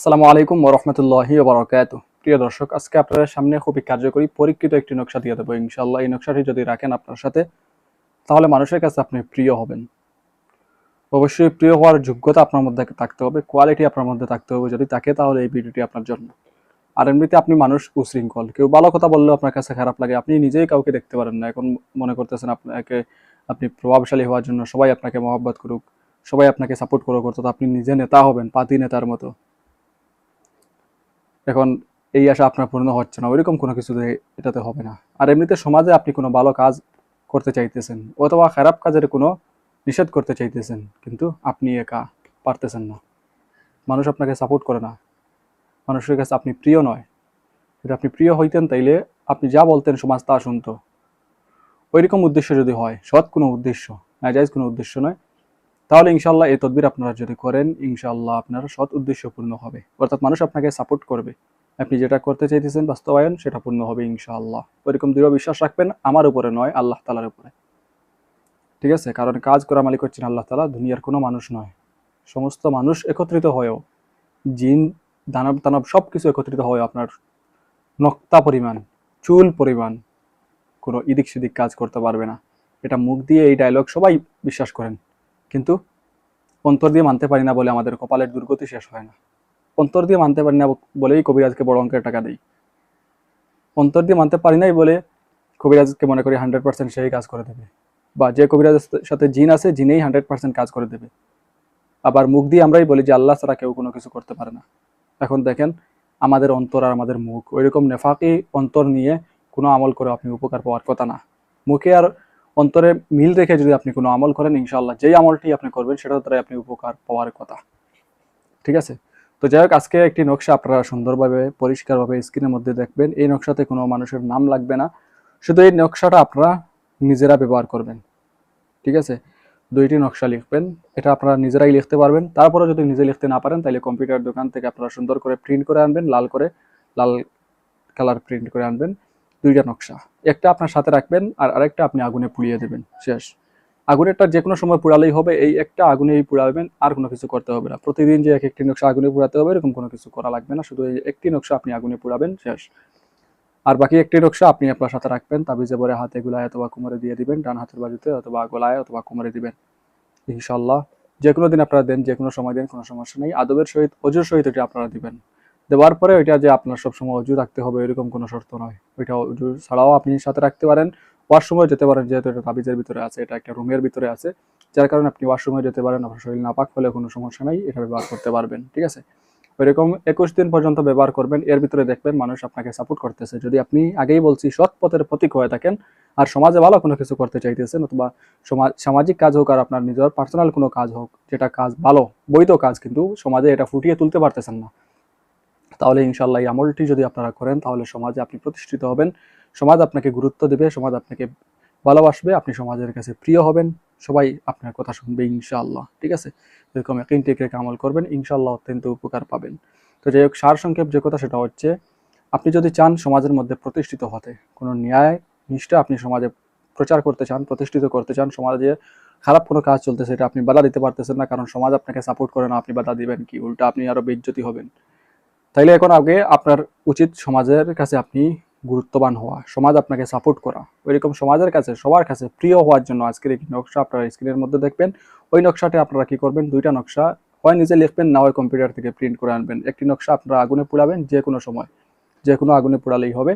আসসালামু আলাইকুম ওরহমতুল্লাহি ওবরাকাত প্রিয় দর্শক, আজকে আপনাদের সামনে খুবই কার্যকরী, পরীক্ষিত একটি নকশা দিয়ে দেবো ইনশাল্লাহ এই নকশাটি যদি রাখেন আপনার সাথে, তাহলে মানুষের কাছে আপনি প্রিয় হবেন। অবশ্যই প্রিয় হওয়ার যোগ্যতা আপনার মধ্যে থাকতে হবে কোয়ালিটি আপনার মধ্যে থাকতে হবে যদি থাকে তাহলে এই ভিডিওটি আপনার জন্য। আর এমনিতে আপনি মানুষ উশৃঙ্খল, কেউ ভালো কথা বললেও আপনার কাছে খারাপ লাগে, আপনি নিজেই কাউকে দেখতে পারেন না। এখন মনে করতেছেন আপনাকে, আপনি প্রভাবশালী হওয়ার জন্য সবাই আপনাকে মহব্বত করুক, সবাই আপনাকে সাপোর্ট করুক, অর্থাৎ আপনি নিজে নেতা হবেন পাতি নেতার মতো। এখন এই আশা আপনার পূর্ণ হচ্ছে না, ওইরকম কোনো কিছু এটাতে হবে না। আর এমনিতে সমাজে আপনি কোনো ভালো কাজ করতে চাইতেছেন, অথবা খারাপ কাজের কোনো নিষেধ করতে চাইতেছেন, কিন্তু আপনি একা পারতেছেন না। মানুষ আপনাকে সাপোর্ট করে না। মানুষের কাছে আপনি প্রিয় নয়। যদি আপনি প্রিয় হইতেন, তাইলে আপনি যা বলতেন সমাজ তা শুনতো। ওইরকম উদ্দেশ্য যদি হয়, সৎ কোনো উদ্দেশ্য নাজাইজ কোনো উদ্দেশ্য নয় তাহলে ইনশাল্লাহ এই তদবির আপনারা যদি করেন ইনশাল্লাহ আপনার সৎ উদ্দেশ্য পূর্ণ হবে। অর্থাৎ মানুষ আপনাকে সাপোর্ট করবে। আপনি যেটা করতে চাইতেছেন বাস্তবায়ন, সেটা পূর্ণ হবে ইনশাআল্লাহ। ওইরকম দৃঢ় বিশ্বাস রাখবেন, আমার উপরে নয়, আল্লাহ তালার উপরে। ঠিক আছে? কারণ কাজ করা মালিক হচ্ছেন আল্লাহ তালা দুনিয়ার কোনো মানুষ নয়। সমস্ত মানুষ একত্রিত হয়েও, জিন, দানব দানব সব কিছু একত্রিত হয়েও আপনার নক্তা পরিমাণ, চুল পরিমাণ কোনো ইদিক সিদিক কাজ করতে পারবে না। এটা মুখ দিয়ে এই ডায়লগ সবাই বিশ্বাস করেন। কিন্তু অন্তর দিয়ে মানতে পারি না বলে আমাদের কপালের দুর্গতি শেষ হয় না। অন্তর দিয়ে মানতে পারি না বলেই কবিরাজকে বড় অঙ্কের টাকা দিই। অন্তর দিয়ে মানতে পারি নাই বলে কবিরাজকে মনে করি হান্ড্রেড পার্সেন্ট সেই কাজ করে দেবে। বা যে কবিরাজের সাথে জিন আছে, জিনেই হান্ড্রেড পার্সেন্ট কাজ করে দেবে। আবার মুখ দিয়ে আমরাই বলি যে আল্লাহ ছাড়া কেউ কোনো কিছু করতে পারে না। এখন দেখেন, আমাদের অন্তর আর আমাদের মুখ, ওইরকম নেফাকি অন্তর নিয়ে কোনো আমল করে আপনি উপকার পাওয়ার কথা না। মুখে আর অন্তরে মিল রেখে যদি আপনি কোনো আমল করেন ইনশাল্লাহ যেই আমলটি আপনি করবেন সেটার দ্বারাই আপনি উপকার পাওয়ার কথা। ঠিক আছে? তো যাই হোক, আজকে একটি নকশা আপনারা সুন্দরভাবে, পরিষ্কারভাবে স্ক্রিনের মধ্যে দেখবেন। এই নকশাতে কোনো মানুষের নাম লাগবে না। শুধু এই নকশাটা আপনারা নিজেরা ব্যবহার করবেন। ঠিক আছে? দুইটি নকশা লিখবেন। এটা আপনারা নিজেরাই লিখতে পারবেন। তারপরে যদি নিজে লিখতে না পারেন, তাহলে কম্পিউটার দোকান থেকে আপনারা সুন্দর করে প্রিন্ট করে আনবেন, লাল করে, লাল কালার প্রিন্ট করে আনবেন। দুইটা নকশা। একটা আপনার সাথে রাখবেন আর আরেকটা আপনি আগুনে পুড়িয়ে দেবেন। শেষ। আগুনেরটা যে কোনো সময় পোড়ালেই হবে, এই একটা আগুনেই পোড়াবেন, আর কোনো কিছু করতে হবে না। প্রতিদিন যে এক একটি নকশা আগুনে পোড়াতে হবে, এরকম কোনো কিছু করা লাগবে না। শুধু এই একটি নকশা আপনি আগুনে পোড়াবেন, শেষ। আর বাকি একটি নকশা আপনি আপনার সাথে রাখবেন, তাবিজে বলে হাতে গুলায় অথবা কোমরে দিয়ে দিবেন, ডান হাতের বাজুতে অথবা গলায় অথবা কোমরে দিবেন। ইনশাল্লাহ যে কোনো দিন আপনারা দেন যে কোনো সময় দেন, কোনো সমস্যা নেই। আদবের সহিত, অজুর সহিত এটা আপনারা দিবেন। দেওয়ার পরে ওইটা যে আপনার সবসময় অজু রাখতে হবে, এরকম কোনো শর্ত নয়। ওইটা অজু ছাড়াও আপনি সাথে রাখতে পারেন। ওয়াশরুমে যেতে পারেন, যেহেতু এটা তাবিজের ভিতরে আছে, এটা একটা রুমের ভিতরে আছে। যার কারণে আপনি ওয়াশরুমে যেতে পারেন, আপনার শরীর নাপাক হলে কোনো সমস্যা নাই, এটা ব্যবহার করতে পারবেন, ঠিক আছে? ওইরকম একুশ দিন পর্যন্ত ব্যবহার করবেন, এর ভিতরে দেখবেন মানুষ আপনাকে সাপোর্ট করতেছে। যদি আপনি আগেই বলছি, সৎ পথের প্রতীক হয়ে থাকেন, আর সমাজে ভালো কোনো কিছু করতে চাইতেছেন, অথবা সমাজ সামাজিক কাজ হোক আর আপনার নিজের পার্সোনাল কোনো কাজ হোক, যেটা কাজ ভালো, বৈধ কাজ, কিন্তু সমাজে এটা ফুটিয়ে তুলতে পারতেছেন না তাহলে ইনশাল্লাহ এই আমলটি যদি আপনারা করেন, তাহলে সমাজে আপনি প্রতিষ্ঠিত হবেন। সমাজ আপনাকে গুরুত্ব দেবে, সমাজ আপনাকে ভালোবাসবে, আপনি সমাজের কাছে প্রিয় হবেন। সবাই আপনার কথা শুনবে ইনশাআল্লাহ, ঠিক আছে? এরকম একই টেকে আমল করবেন, ইনশাআল্লাহ অত্যন্ত উপকার পাবেন। তো যাই হোক, সার সংক্ষেপ যে কথা সেটা হচ্ছে, আপনি যদি চান সমাজের মধ্যে প্রতিষ্ঠিত হতে, কোনো ন্যায় নিষ্ঠা আপনি সমাজে প্রচার করতে চান, প্রতিষ্ঠিত করতে চান, সমাজে খারাপ কোনো কাজ চলতেছে এটা আপনি বাধা দিতে পারতেছেন না, কারণ সমাজ আপনাকে সাপোর্ট করে না, আপনি বাধা দিবেন কি, উল্টা আপনি আরও বেজ্জতি হবেন। তাইলে এখন আগে আপনার উচিত সমাজের কাছে আপনি গুরুত্ববান হওয়া, সমাজ আপনাকে সাপোর্ট করা। ওইরকম সমাজের কাছে, সবার কাছে প্রিয় হওয়ার জন্য আজকের একটি নকশা আপনারা স্ক্রিনের মধ্যে দেখবেন। ওই নকশাটি আপনারা কি করবেন? দুইটা নকশা হয় নিজে লিখবেন, না হয় কম্পিউটার থেকে প্রিন্ট করে আনবেন। একটি নকশা আপনারা আগুনে পোড়াবেন যে কোনো সময় যে কোনো আগুনে পোড়ালেই হবে।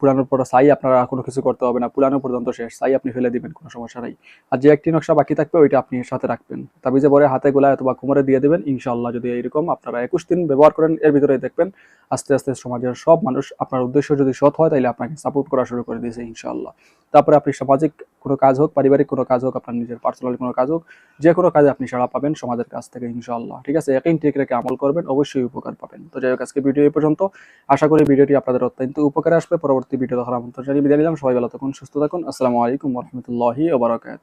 পুরানোর পর সাই আপনারা কোনো কিছু করতে হবে না, পুরানো পর্যন্ত শেষ, সাই আপনি ফেলে দিবেন, কোনো সমস্যা নাই। আর যে একটি নকশা বাকি থাকবে, ওইটা আপনি সাথে রাখবেন। তাবিজে পরে হাতে গোলায় অথবা কোমরে দিয়ে দেবেন ইনশাল্লাহ যদি এরকম আপনারা একুশ দিন ব্যবহার করেন, এর ভিতরে দেখবেন আস্তে আস্তে সমাজের সব মানুষ আপনার উদ্দেশ্য যদি সৎ হয় তাহলে আপনাকে সাপোর্ট করা শুরু করে দিয়েছে ইনশাল্লাহ তারপরে আপনি সামাজিক কোনো কাজ হোক, পারিবারিক কোনো কাজ হোক, আপনার নিজের পার্সোনাল কোনো কাজ হোক, যে কোনো কাজে আপনি সাড়া পাবেন সমাজের কাছ থেকে ইনশাল্লাহ ঠিক আছে? একই ঠিক রেখে আমল করবেন, অবশ্যই উপকার পাবেন। তো যাই হোক, আজকে ভিডিও এই পর্যন্ত। আশা করি ভিডিওটি আপনাদের অত্যন্ত উপকারে আসবে। পরবর্তী ভিডিও দেখার আমন্ত্রণ জানিয়ে বিদায় নিলাম। সবাই ভালো থাকুন, সুস্থ থাকুন। আসসালামু আলাইকুম রহমতুল্লাহি ওবরাকাত